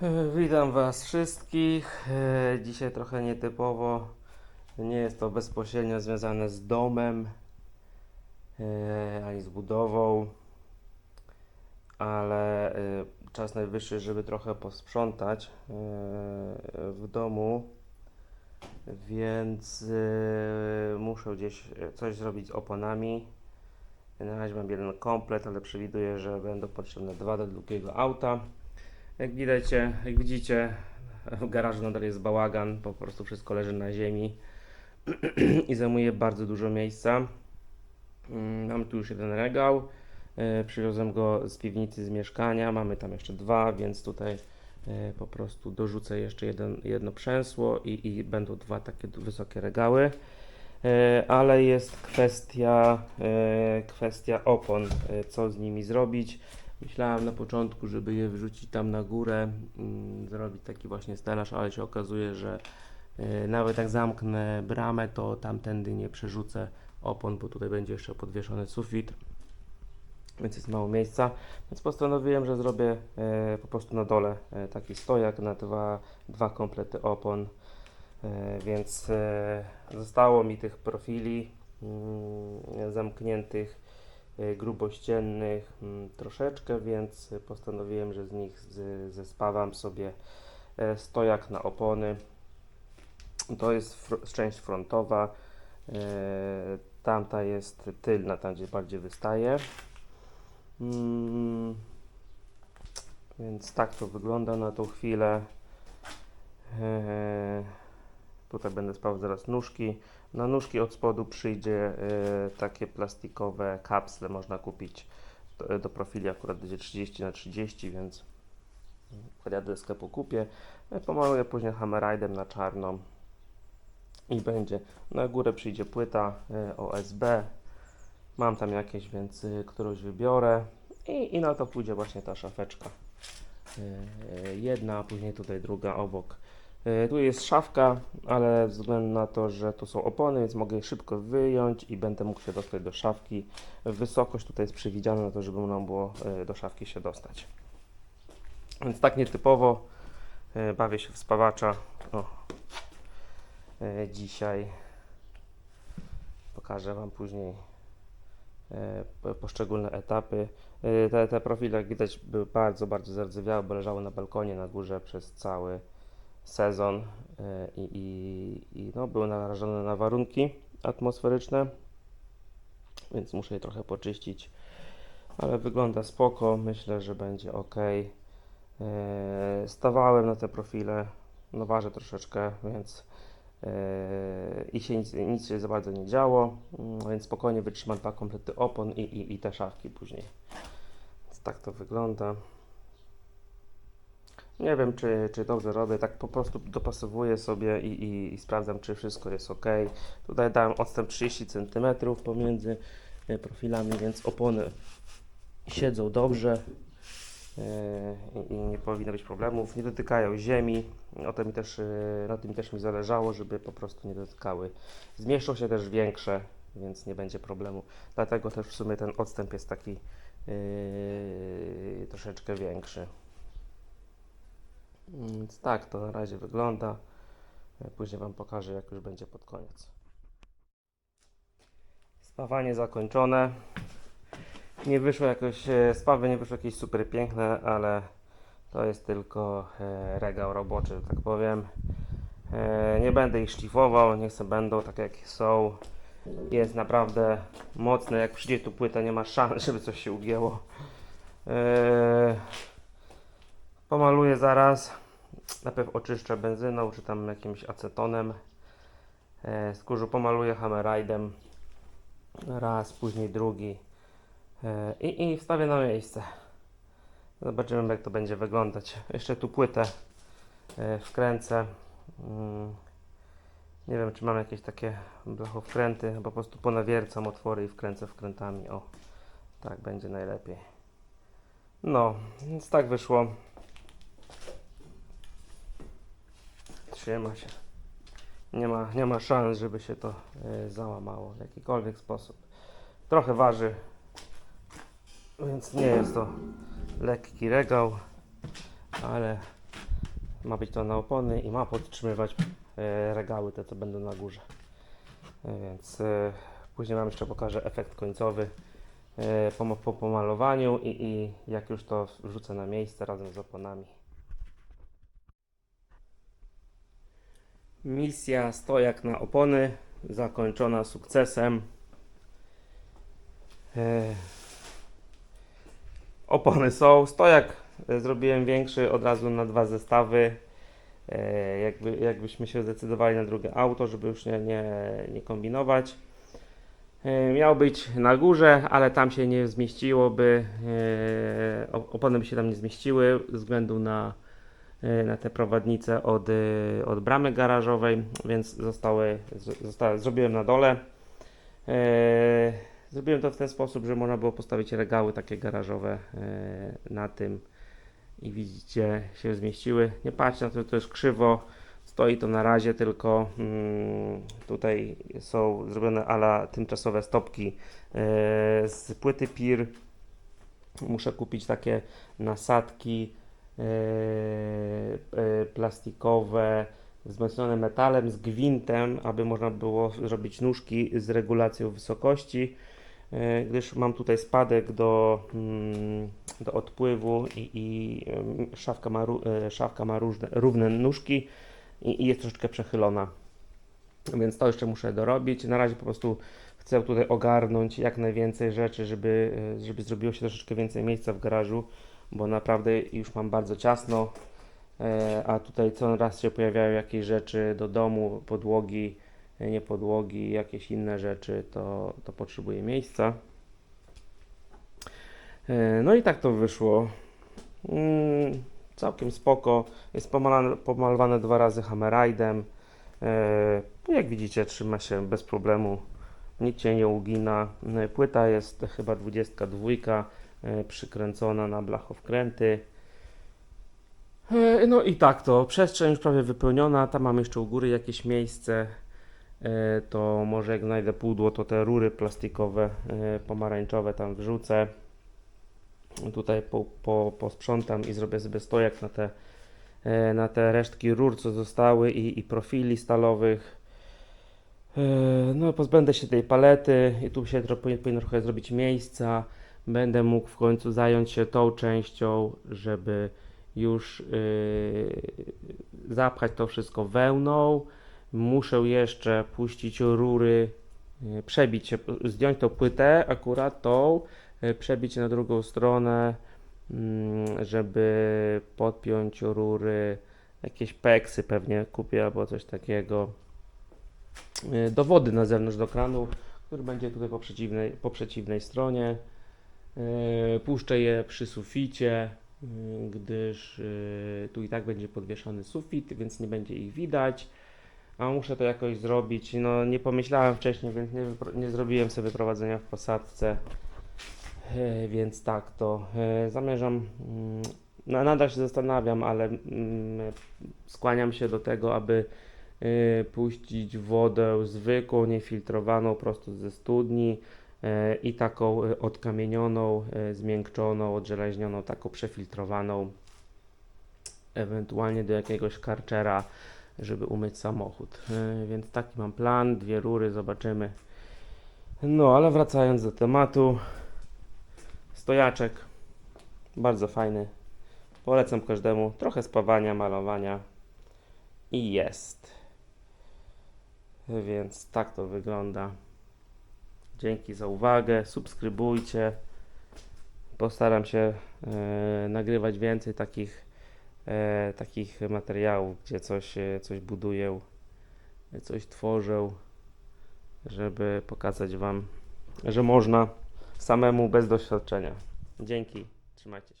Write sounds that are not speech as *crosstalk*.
*laughs* Witam Was wszystkich. *laughs* Dzisiaj trochę nietypowo. Nie jest to bezpośrednio związane z domem e, ani z budową, ale e, czas najwyższy, żeby trochę posprzątać e, w domu. Więc muszę gdzieś coś zrobić z oponami. Na razie mam jeden komplet, ale przewiduję, że będą potrzebne dwa do drugiego auta. Jak widać, jak widzicie, w garażu nadal jest bałagan, po prostu wszystko leży na ziemi *clears throat* i zajmuje bardzo dużo miejsca. Mm, Mam tu już jeden regał. e, Przywiozłem go z piwnicy z mieszkania. Mamy tam jeszcze dwa, więc tutaj e, po prostu dorzucę jeszcze jeden, jedno przęsło i, i będą dwa takie wysokie regały. E, Ale jest kwestia, kwestia opon, co z nimi zrobić. Myślałem na początku, żeby je wrzucić tam na górę, mm, zrobić taki właśnie stelaż, ale się okazuje, że e, nawet jak zamknę bramę, to tamtędy nie przerzucę opon, bo tutaj będzie jeszcze podwieszony sufit, więc jest mało miejsca. Więc postanowiłem, że zrobię e, po prostu na dole e, taki stojak na dwa, dwa komplety opon. Więc zostało mi tych profili mm, zamkniętych grubościennych mm, troszeczkę, więc postanowiłem, że z nich zespawam sobie e, stojak na opony. To jest fr- część frontowa, e, tamta jest tylna, tam gdzie bardziej wystaje. Mm, Więc tak to wygląda na tą chwilę. E, Tutaj będę spał zaraz nóżki. Na nóżki od spodu przyjdzie e, takie plastikowe kapsle, można kupić do, profili akurat będzie 30 na 30 więc podjadę do sklepu kupię, e, pomaluję później hammerite'em na czarno i będzie. Na górę przyjdzie płyta e, OSB, mam tam jakieś, więc e, którąś wybiorę i, i na to pójdzie właśnie ta szafeczka. E, e, Jedna, a później tutaj druga obok. E, Tu jest szafka, ale ze względu na to, że tu są opony, więc mogę je szybko wyjąć i będę mógł się dostać do szafki. Wysokość tutaj jest przewidziana na to, żeby można było e, do szafki się dostać. Więc tak nietypowo e, bawię się w spawacza. O. Dzisiaj pokażę Wam później po- poszczególne etapy. Te, te profile, jak widać, były bardzo, bardzo zardzewiałe, bo leżały na balkonie na górze przez cały sezon e, i, i, i no, były narażone na warunki atmosferyczne, więc muszę je trochę poczyścić, ale wygląda spoko, myślę, że będzie ok. E, Stawałem na te profile, no ważę troszeczkę, więc e, i się nic, nic się za bardzo nie działo, mm, więc spokojnie wytrzymam dwa komplety opon i, i, i te szafki później. Więc tak to wygląda. Nie wiem, czy, czy dobrze robię, tak po prostu dopasowuję sobie i, i, i sprawdzam, czy wszystko jest ok. Tutaj dałem odstęp 30 cm pomiędzy e, profilami, więc opony siedzą dobrze e, i, nie powinno być problemów. Nie dotykają ziemi, o to mi też, e, na tym też mi zależało, żeby po prostu nie dotykały. Zmieszczą się też większe, więc nie będzie problemu. Dlatego też w sumie ten odstęp jest taki e, troszeczkę większy. Więc tak to na razie wygląda. Później Wam pokażę, jak już będzie pod koniec. Spawanie zakończone. Nie wyszło jakoś, e, spawy nie wyszły jakieś super piękne, ale to jest tylko e, regał roboczy, że tak powiem. E, Nie będę ich szlifował, niech se będą tak jak są. Jest naprawdę mocne, jak przyjdzie tu płyta, nie ma szans, żeby coś się ugięło. Pomaluję zaraz. Najpierw oczyszczę benzyną, czy tam jakimś acetonem. E, skórzu pomaluję hammerite'em. Raz, później drugi. E, i, I wstawię na miejsce. Zobaczymy jak to będzie wyglądać. Jeszcze tu płytę e, wkręcę. Mm, nie wiem czy mam jakieś takie blachowkręty. Po prostu ponawiercam otwory i wkręcę wkrętami. O, tak będzie najlepiej. No, więc tak wyszło. Trzyma się. Nie ma, nie ma szans, żeby się to e, załamało w jakikolwiek sposób. Trochę waży, więc nie jest to lekki regał, ale Ma być to na opony i ma podtrzymywać e, regały, te co będą na górze. E, Więc e, później Wam jeszcze pokażę efekt końcowy e, po, po pomalowaniu i, i jak już to wrzucę na miejsce razem z oponami. Misja stojak na opony zakończona sukcesem. E, Opony są. Stojak e, zrobiłem większy od razu na dwa zestawy. E, Jakby, jakbyśmy się zdecydowali na drugie auto, żeby już nie, nie, nie kombinować. Miał być na górze, ale tam się nie zmieściłoby. op- Opony by się tam nie zmieściły ze względu na, na te prowadnice od, e, od bramy garażowej, więc zostały, zostały, zrobiłem na dole. E, Zrobiłem to w ten sposób, że można było postawić regały takie garażowe na tym i widzicie się zmieściły. Nie patrzcie na to, to jest krzywo. Stoi to na razie, tylko mm, tutaj są zrobione ala tymczasowe stopki z płyty PIR. Muszę kupić takie nasadki plastikowe wzmocnione metalem z gwintem, aby można było zrobić nóżki z regulacją wysokości, e, gdyż mam tutaj spadek do, mm, do odpływu i, i szafka ma, e, szafka ma różne, równe nóżki i, i jest troszeczkę przechylona. Więc to jeszcze muszę dorobić. Na razie po prostu chcę tutaj ogarnąć jak najwięcej rzeczy, żeby, e, żeby zrobiło się troszeczkę więcej miejsca w garażu, bo naprawdę już mam bardzo ciasno. E, a tutaj co raz się pojawiają jakieś rzeczy do domu, podłogi, e, nie podłogi, jakieś inne rzeczy, to, to potrzebuję miejsca. E, No i tak to wyszło. Mm, całkiem spoko. Jest pomalowane, dwa razy hammerite'em. E, Jak widzicie, trzyma się bez problemu. Nic się nie ugina. Płyta jest chyba 22, e, przykręcona na blachowkręty. E, No i tak to, przestrzeń już prawie wypełniona, tam mam jeszcze u góry jakieś miejsce, E, to może jak znajdę pudło, to te rury plastikowe, e, pomarańczowe tam wrzucę. Tutaj po, po, posprzątam i zrobię sobie stojak na te, e, na te resztki rur, co zostały i, i profili stalowych. E, No, pozbędę się tej palety i tu się powinno trochę zrobić miejsca. Będę mógł w końcu zająć się tą częścią, żeby już yy, zapchać to wszystko wełną. Muszę jeszcze puścić rury, yy, przebić się, zdjąć tą płytę, akurat tą, yy, przebić na drugą stronę, mm, żeby podpiąć rury, jakieś peksy pewnie kupię albo coś takiego. Do wody na zewnątrz do kranu, który będzie tutaj po przeciwnej, po przeciwnej stronie. Yy, Puszczę je przy suficie, yy, gdyż yy, tu i tak będzie podwieszony sufit, więc nie będzie ich widać. A muszę to jakoś zrobić. No nie pomyślałem wcześniej, więc nie, nie zrobiłem sobie wyprowadzenia w posadce. Więc tak to zamierzam. mm, na- Nadal się zastanawiam, ale mm, skłaniam się do tego, aby puścić wodę zwykłą, niefiltrowaną prosto ze studni e, i taką e, odkamienioną, e, zmiękczoną, odżeleźnioną, taką przefiltrowaną, ewentualnie do jakiegoś karczera, żeby umyć samochód. E, Więc taki mam plan, dwie rury, zobaczymy. No, ale wracając do tematu, stojaczek, bardzo fajny. Polecam każdemu, trochę spawania, malowania i jest. Więc tak to wygląda. Dzięki za uwagę. Subskrybujcie. Postaram się e, nagrywać więcej takich, e, takich materiałów, gdzie coś, e, coś buduję, coś tworzę, żeby pokazać Wam, że można samemu bez doświadczenia. Dzięki. Trzymajcie się.